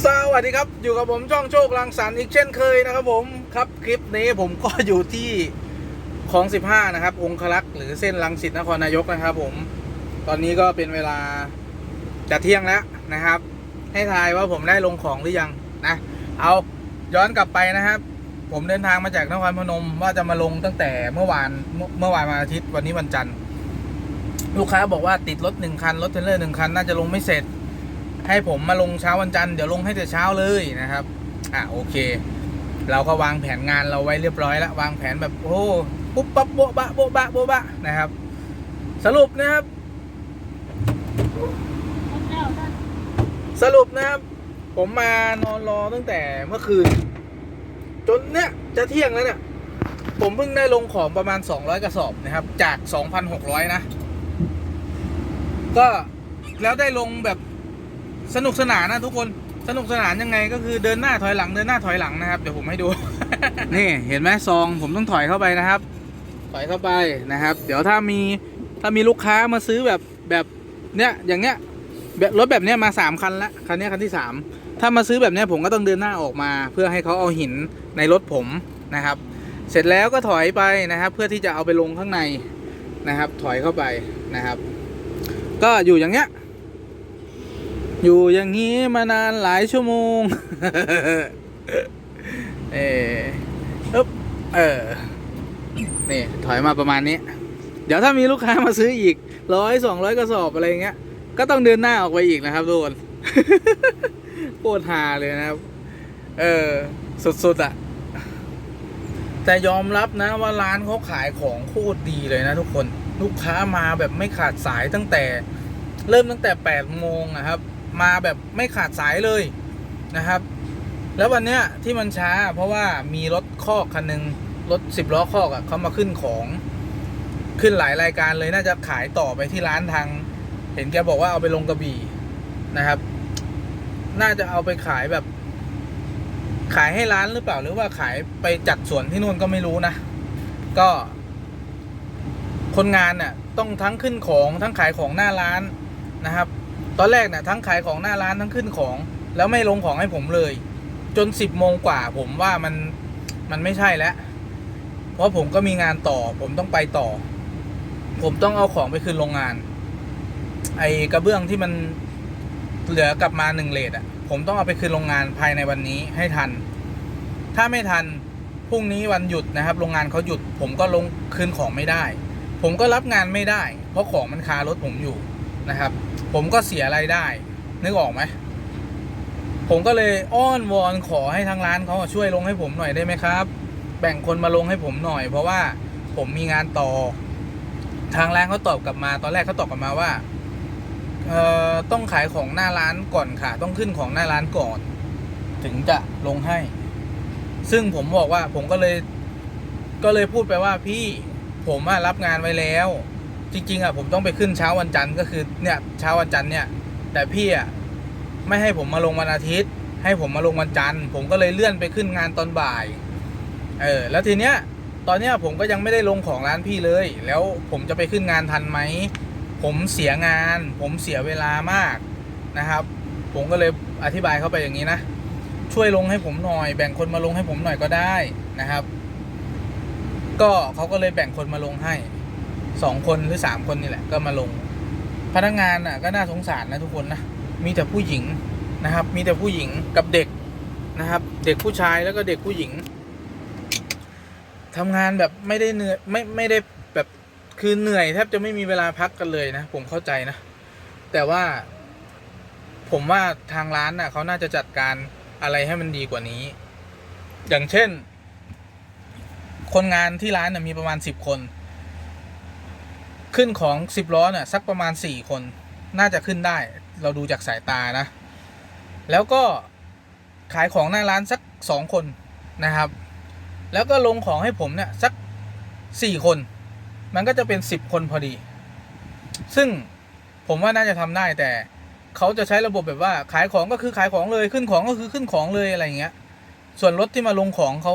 สวัสดีครับ อยู่กับผมช่องโชคลังสรรค์อีกเช่นเคยนะครับผมครับคลิปนี้ผมก็อยู่ที่คลอง 15 นะครับ องคลักษ์หรือเส้นลังสิตนครนายกนะครับผม ตอนนี้ก็เป็นเวลาจะเที่ยงแล้วนะครับ ให้ทายว่าผมได้ลงของหรือยังนะ เอาย้อนกลับไปนะครับ ผมเดินทางมาจากนครพนมว่าจะมาลงตั้งแต่เมื่อวานเมื่อวานวันอาทิตย์วันนี้วันจันทร์ ลูกค้าบอกว่าติดรถหนึ่งคันรถเทรลเลอร์หนึ่งคันน่าจะลงไม่เสร็จ ให้ผมมาลงเช้าวันจันทร์เดี๋ยวลงให้แต่เช้าเลยนะครับ อะโอเค เราก็วางแผนงานเราไว้เรียบร้อยแล้ววางแผนแบบโอ้ปุ๊บปั๊บโบ๊ะบะโบ๊ะบะโบ๊ะบะนะครับ สรุปนะครับ สรุปนะครับ ผมมานอนรอตั้งแต่เมื่อคืน จนเนี้ยจะเที่ยงแล้วเนี่ยผมเพิ่งได้ลงของประมาณ 200 กระสอบนะครับ จาก 2,600 นะ ก็แล้วได้ลงแบบ สนุกสนานนะทุกคนสนุกสนานยังไงก็คือเดินหน้าถอยหลังเดินหน้าถอยหลังนะครับเดี๋ยวผมให้ดู นี่เห็นไหมซองผมต้องถอยเข้าไปนะครับ ถอยเข้าไปนะครับ เดี๋ยวถ้ามีถ้ามีลูกค้ามาซื้อแบบแบบเนี้ยอย่างเนี้ยแบบรถแบบเนี้ยมาสามคันละคันนี้คันที่สามถ้ามาซื้อแบบเนี้ยผมก็ต้องเดินหน้าออกมา เพื่อให้เขาเอาหินในรถผมนะครับ เสร็จแล้วก็ถอยไปนะครับ เพื่อที่จะเอาไปลงข้างในนะครับ ถอยเข้าไปนะครับ ก็อยู่อย่างเงี้ย อยู่อย่างนี้มานานหลายชั่วโมง เอออึ๊บเออ นี่ ถอยมาประมาณนี้ เดี๋ยวถ้ามีลูกค้ามาซื้ออีกร้อยสองร้อยกระสอบอะไรเงี้ย ก็ต้องเดินหน้าออกไปอีกนะครับทุกคนโคตรฮาเลยนะครับ เออ สุดๆอะ่ะ แต่ยอมรับนะว่าร้านเขาขายของโคตรดีเลยนะทุกคน ลูกค้ามาแบบไม่ขาดสายตั้งแต่ เริ่มตั้งแต่8ปดโมงนะครับ มาแบบไม่ขาดสายเลยนะครับ แล้ววันเนี้ยที่มันช้าเพราะว่ามีรถคอกคันหนึ่งรถสิบล้อคอกอะ่ะเขามาขึ้นของขึ้นหลายรายการเลยน่าจะขายต่อไปที่ร้านทาง เห็นแกบอกว่าเอาไปลงกระบี่นะครับ น่าจะเอาไปขายแบบ ขายให้ร้านหรือเปล่าหรือว่าขายไปจัดสวนที่นู่นก็ไม่รู้นะ ก็ คนงานน่ะ ต้องทั้งขึ้นของทั้งขายของหน้าร้านนะครับ ตอนแรกน่ะทั้งขายของหน้าร้านทั้งขึ้นของ แล้วไม่ลงของให้ผมเลย จนสิบโมงกว่าผมว่ามันมันไม่ใช่แล้ว เพราะผมก็มีงานต่อ ผมต้องไปต่อ ผมต้องเอาของไปคืนโรงงาน ไอ้กระเบื้องที่มันเหลือกลับมาหนึ่งเลทอะ ผมต้องเอาไปคืนโรงงานภายในวันนี้ให้ทัน ถ้าไม่ทันพรุ่งนี้วันหยุดนะครับ โรงงานเขาหยุด ผมก็ลงคืนของไม่ได้ ผมก็รับงานไม่ได้ เพราะของมันคารถผมอยู่นะครับ ผมก็เสียรายได้ นึกออกไหมผมก็เลยอ้อนวอนขอให้ทางร้านเขาช่วยลงให้ผมหน่อยได้ไหมครับ แบ่งคนมาลงให้ผมหน่อย เพราะว่าผมมีงานต่อ ทางร้านเขาตอบกลับมา ตอนแรกเขาตอบกลับมาว่าเอ่อต้องขายของหน้าร้านก่อนค่ะ ต้องขึ้นของหน้าร้านก่อน ถึงจะลงให้ ซึ่งผมบอกว่าผมก็เลย ก็เลยพูดไปว่าพี่ผมรับงานไว้แล้ว จริงๆอะผมต้องไปขึ้นเช้าวันจันทร์ก็คือเนี่ยเช้าวันจันทร์เนี่ย แต่พี่อะไม่ให้ผมมาลงวันอาทิตย์ ให้ผมมาลงวันจันทร์ผมก็เลยเลื่อนไปขึ้นงานตอนบ่ายเออแล้วทีเนี้ยตอนเนี้ยผมก็ยังไม่ได้ลงของร้านพี่เลย แล้วผมจะไปขึ้นงานทันไหมผมเสียงาน ผมเสียเวลามากนะครับ ผมก็เลยอธิบายเข้าไปอย่างนี้นะช่วยลงให้ผมหน่อย แบ่งคนมาลงให้ผมหน่อยก็ได้นะครับ ก็เขาก็เลยแบ่งคนมาลงให้ สองคนหรือสามคนนี่แหละก็มาลง พนักงานอะก็น่าสงสารนะทุกคนนะมีแต่ผู้หญิงนะครับ มีแต่ผู้หญิงกับเด็กนะครับ เด็กผู้ชายแล้วก็เด็กผู้หญิงทำงานแบบไม่ได้เหนื่อยไม่ไม่ได้แบบคือเหนื่อยแทบจะไม่มีเวลาพักกันเลยนะผมเข้าใจนะ แต่ว่า ผมว่าทางร้านน่ะเขาน่าจะจัดการอะไรให้มันดีกว่านี้ อย่างเช่น คนงานที่ร้านน่ะมีประมาณสิบคน ขึ้นของสิบล้อเนี่ยสักประมาณสี่คน น่าจะขึ้นได้ เราดูจากสายตานะ แล้วก็ขายของหน้าร้านสักสองคนนะครับ แล้วก็ลงของให้ผมเนี่ยสักสี่คน มันก็จะเป็นสิบคนพอดี ซึ่งผมว่าน่าจะทำได้แต่เขาจะใช้ระบบแบบว่าขายของก็คือขายของเลยขึ้นของก็คือขึ้นของเลยอะไรอย่างเงี้ย ส่วนรถที่มาลงของเขา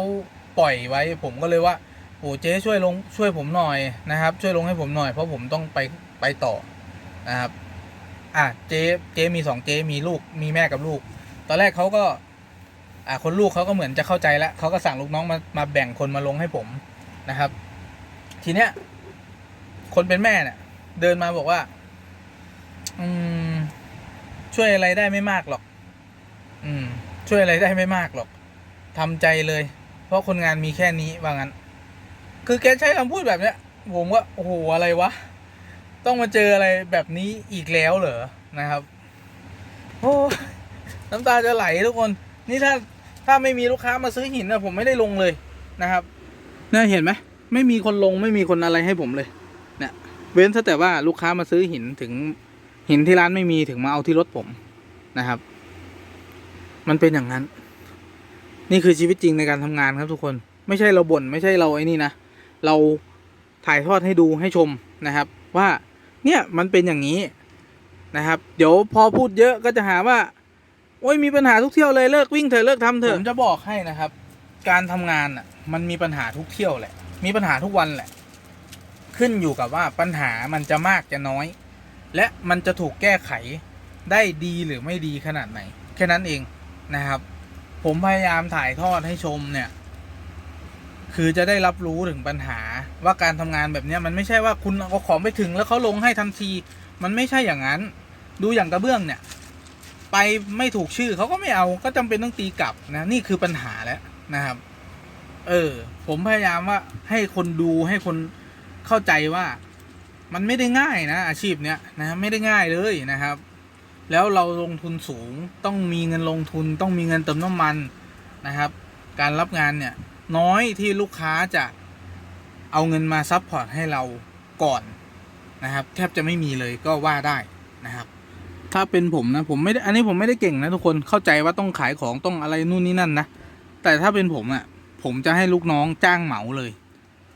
ปล่อยไว้ ผมก็เลยว่า โอ้เจ๊ช่วยลงช่วยผมหน่อยนะครับ ช่วยลงให้ผมหน่อยเพราะผมต้องไปไปต่อนะครับ อะเจ๊เจ๊มีสองเจ๊มีลูกมีแม่กับลูก ตอนแรกเขาก็ อ่าคนลูกเขาก็เหมือนจะเข้าใจแล้วเขาก็สั่งลูกน้องมามาแบ่งคนมาลงให้ผมนะครับ ทีเนี้ย คนเป็นแม่เนี่ยเดินมาบอกว่า อืม ช่วยอะไรได้ไม่มากหรอก อืม ช่วยอะไรได้ไม่มากหรอกทำใจเลย เพราะคนงานมีแค่นี้ว่างั้น คือแกใช้คำพูดแบบเนี้ย ผมว่าโอ้โหอะไรวะ ต้องมาเจออะไรแบบนี้อีกแล้วเหรอนะครับ โอ้น้ำตาจะไหลทุกคน นี่ถ้าถ้าไม่มีลูกค้ามาซื้อหินนะผมไม่ได้ลงเลยนะครับเนี่ยเห็นไหมไม่มีคนลงไม่มีคนอะไรให้ผมเลยเนี่ยเว้นซะแต่ว่าลูกค้ามาซื้อหินถึงหินที่ร้านไม่มีถึงมาเอาที่รถผมนะครับ มันเป็นอย่างนั้น นี่คือชีวิตจริงในการทำงานครับทุกคน ไม่ใช่เราบ่นไม่ใช่เราไอ้นี่นะ เราถ่ายทอดให้ดูให้ชมนะครับ ว่าเนี่ยมันเป็นอย่างนี้นะครับ เดี๋ยวพอพูดเยอะก็จะหาว่า โอ้ยมีปัญหาทุกเที่ยวเลยเลิกวิ่งเถอะเลิกทำเถอะผมจะบอกให้นะครับ การทำงานอะ มันมีปัญหาทุกเที่ยวแหละ มีปัญหาทุกวันแหละ ขึ้นอยู่กับว่าปัญหามันจะมากจะน้อย และมันจะถูกแก้ไขได้ดีหรือไม่ดีขนาดไหน แค่นั้นเองนะครับ ผมพยายามถ่ายทอดให้ชมเนี่ย คือจะได้รับรู้ถึงปัญหาว่าการทำงานแบบนี้มันไม่ใช่ว่าคุณเอาของไปถึงแล้วเขาลงให้ทันที มันไม่ใช่อย่างนั้น ดูอย่างกระเบื้องเนี่ย ไปไม่ถูกชื่อเขาก็ไม่เอาก็จำเป็นต้องตีกลับนะนี่คือปัญหาแล้วนะครับ เออ ผมพยายามว่าให้คนดูให้คนเข้าใจว่า มันไม่ได้ง่ายนะ อาชีพเนี้ยนะไม่ได้ง่ายเลยนะครับ แล้วเราลงทุนสูงต้องมีเงินลงทุน ต้องมีเงินเติมน้ำมันนะครับ การรับงานเนี่ย น้อยที่ลูกค้าจะเอาเงินมาซัพพอร์ตให้เราก่อนนะครับ แทบจะไม่มีเลยก็ว่าได้นะครับ ถ้าเป็นผมนะผมไม่ได้อันนี้ผมไม่ได้เก่งนะทุกคนเข้าใจว่าต้องขายของต้องอะไรนู่นนี่นั่นนะแต่ถ้าเป็นผมอะ่ะผมจะให้ลูกน้องจ้างเหมาเลย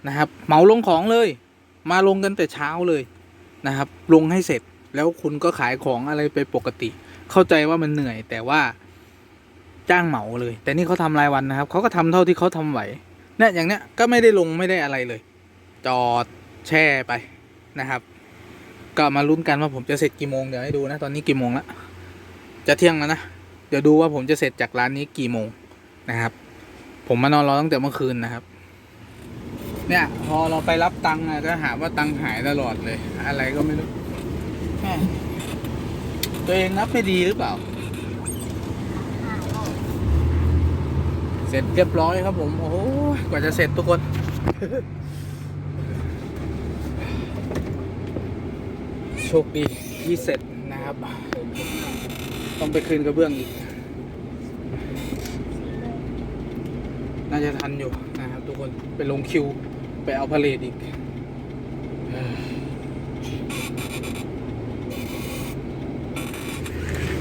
นะครับ เหมาลงของเลย มาลงกันแต่เช้าเลยนะครับ ลงให้เสร็จแล้วคุณก็ขายของอะไรไปปกติ เข้าใจว่ามันเหนื่อยแต่ว่า จ้างเหมาเลย แต่นี่เขาทำรายวันนะครับเขาก็ทำเท่าที่เขาทำไหวเนี่ยอย่างเนี้ยก็ไม่ได้ลงไม่ได้อะไรเลย จอดแช่ไปนะครับ ก็มาลุ้นกันว่าผมจะเสร็จกี่โมงเดี๋ยวให้ดูนะตอนนี้กี่โมงละจะเที่ยงแล้วนะเดี๋ยวดูว่าผมจะเสร็จจากร้านนี้กี่โมงนะครับ ผมมานอนรอตั้งแต่เมื่อคืนนะครับ เนี่ยพอเราไปรับตังค์อะก็หาว่าตังค์หายตลอดเลย อะไรก็ไม่รู้ตัวเองนับไม่ดีหรือเปล่า เสร็จเรียบร้อยครับผม โอ้โหกว่าจะเสร็จทุกคน โชคดีที่เสร็จนะครับ ต้องไปคืนกระเบื้องอีก น่าจะทันอยู่นะครับทุกคน ไปลงคิว ไปเอาพาเลทอีกเอ้ย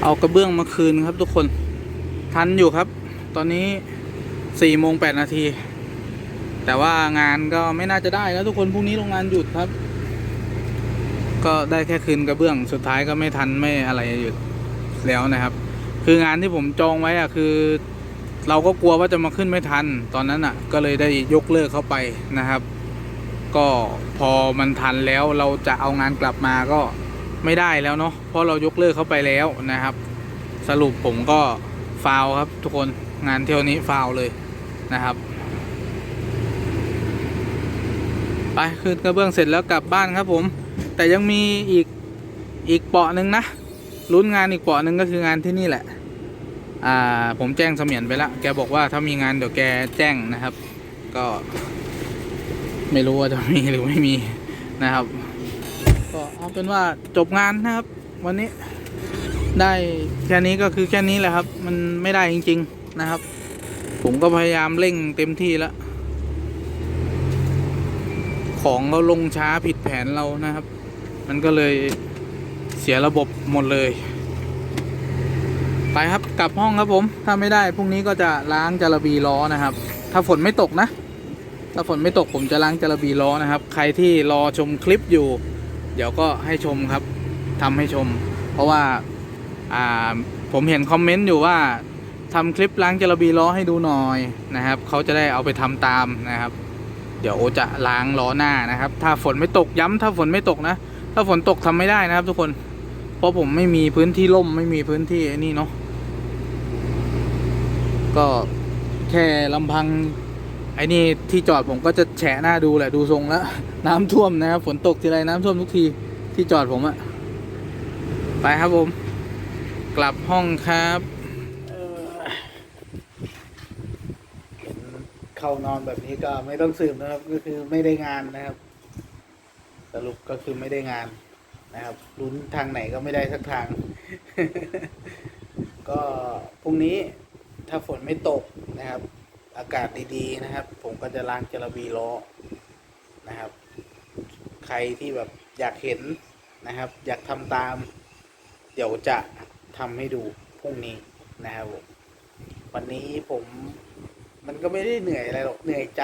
เอากระเบื้องมาคืนครับทุกคน ทันอยู่ครับ ตอนนี้ สี่โมงแปดนาที แต่ว่างานก็ไม่น่าจะได้แล้วทุกคนพรุ่งนี้โรงงานหยุดครับ ก็ได้แค่คืนกระเบื้องสุดท้ายก็ไม่ทันไม่อะไรหยุดแล้วนะครับ คืองานที่ผมจองไว้อะคือ เราก็กลัวว่าจะมาขึ้นไม่ทัน ตอนนั้นอะก็เลยได้ยกเลิกเข้าไปนะครับ ก็พอมันทันแล้วเราจะเอางานกลับมาก็ไม่ได้แล้วเนาะเพราะเรายกเลิกเข้าไปแล้วนะครับ สรุปผมก็ฟาวครับทุกคน งานเที่ยวนี้ฟาวเลยนะครับ ไปขึ้นกระเบื้องเสร็จแล้วกลับบ้านครับผม แต่ยังมีอีกอีกเปาะหนึ่งนะลุ้นงานอีกเปาะหนึ่งก็คืองานที่นี่แหละ อ่าผมแจ้งเสมียนไปแล้วแกบอกว่าถ้ามีงานเดี๋ยวแกแจ้งนะครับ ก็ ไม่รู้ว่าจะมีหรือไม่มีนะครับ ก็เอาเป็นว่าจบงานนะครับ วันนี้ได้แค่นี้ก็คือแค่นี้แหละครับ มันไม่ได้จริง ๆ นะครับ ผมก็พยายามเร่งเต็มที่แล้ว ของเราลงช้าผิดแผนเรานะครับ มันก็เลยเสียระบบหมดเลย ไปครับกลับห้องครับผม ถ้าไม่ได้พรุ่งนี้ก็จะล้างจระบีล้อนะครับ ถ้าฝนไม่ตกนะ ถ้าฝนไม่ตกผมจะล้างจระบีล้อนะครับ ใครที่รอชมคลิปอยู่ เดี๋ยวก็ให้ชมครับทำให้ชม เพราะว่าผมเห็นคอมเมนต์อยู่ว่า ทำคลิปล้างจาระบีล้อให้ดูหน่อยนะครับเขาจะได้เอาไปทำตามนะครับ เดี๋ยวโอจะล้างล้อหน้านะครับ ถ้าฝนไม่ตกย้ำถ้าฝนไม่ตกนะ ถ้าฝนตกทำไม่ได้นะครับ ทุกคน เพราะผมไม่มีพื้นที่ร่มไม่มีพื้นที่ไอ้นี่เนาะก็แค่ลำพังไอ้นี่ที่จอดผมก็จะแฉะหน้าดูแหละดูทรงแล้ว น้ำท่วมนะครับฝนตกทีไรน้ำท่วมทุกทีที่จอดผมอะไปครับผม กลับห้องครับเอ่อเห็น เข้านอนแบบนี้ก็ไม่ต้องสืบนะครับ ก็คือไม่ได้งานนะครับ สรุปก็คือไม่ได้งานนะครับลุ้นทางไหนก็ไม่ได้สักทาง ก็พรุ่งนี้ถ้าฝนไม่ตกนะครับ อากาศดีๆนะครับ ผมก็จะล้างจระบีล้อนะครับ ใครที่แบบอยากเห็นนะครับ อยากทำตาม เดี๋ยวจะทำให้ดูพรุ่งนี้นะครับผมวันนี้ผม มันก็ไม่ได้เหนื่อยอะไรหรอกเหนื่อยใจ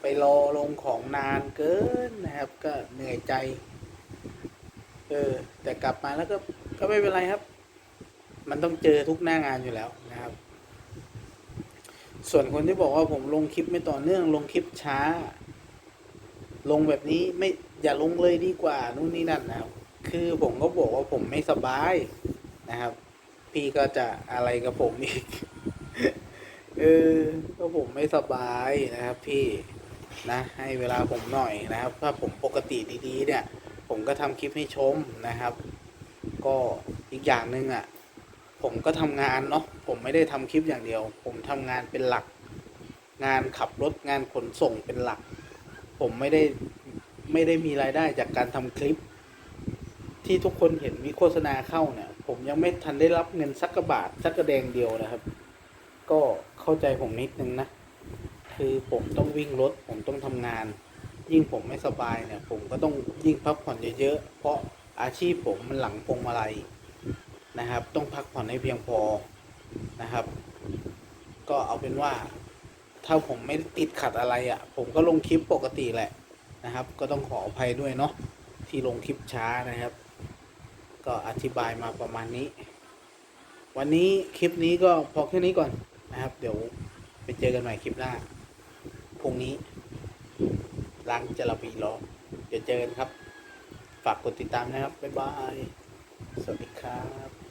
ไปรอลงของนานเกินนะครับ ก็เหนื่อยใจ เออ แต่กลับมาแล้วก็ก็ไม่เป็นไรครับ มันต้องเจอทุกหน้างานอยู่แล้วนะครับ ส่วนคนที่บอกว่าผมลงคลิปไม่ต่อเนื่อง ลงคลิปช้า ลงแบบนี้ไม่อย่าลงเลยดีกว่านู่นนี่นั่นนะครับ คือผมก็บอกว่าผมไม่สบายนะครับ พี่ก็จะอะไรกับผมอีก ออก็ผมไม่สบายนะครับ พี่นะให้เวลาผมหน่อยนะครับ ถ้าผมปกติดีๆเนี่ย ผมก็ทำคลิปให้ชมนะครับ ก็อีกอย่างหนึ่งอะ ผมก็ทำงานเนาะผมไม่ได้ทำคลิปอย่างเดียว ผมทำงานเป็นหลัก งานขับรถงานขนส่งเป็นหลัก ผมไม่ได้ไม่ได้มีรายได้จากการทำคลิป ที่ทุกคนเห็นมีโฆษณาเข้าเนี่ย ผมยังไม่ทันได้รับเงินสักกระบาทสักกระแดงเดียวนะครับ ก็เข้าใจผมนิดนึงนะ คือผมต้องวิ่งรถ ผมต้องทำงาน ยิ่งผมไม่สบายเนี่ย ผมก็ต้องยิ่งพักผ่อนเยอะๆ เพราะอาชีพผมมันหลังพวงมาลัยนะครับ ต้องพักผ่อนให้เพียงพอนะครับ ก็เอาเป็นว่า ถ้าผมไม่ติดขัดอะไรอะ่ะ ผมก็ลงคลิปปกติแหละนะครับ ก็ต้องขออภัยด้วยเนาะที่ลงคลิปช้านะครับ ก็อธิบายมาประมาณนี้ วันนี้คลิปนี้ก็พอแค่นี้ก่อน นะครับ เดี๋ยวไปเจอกันใหม่คลิปหน้าพรุ่งนี้ล้างจะระบีล้อเดี๋ยวเจอกันครับ ฝากกดติดตามนะครับ บ๊ายบาย สวัสดีครับ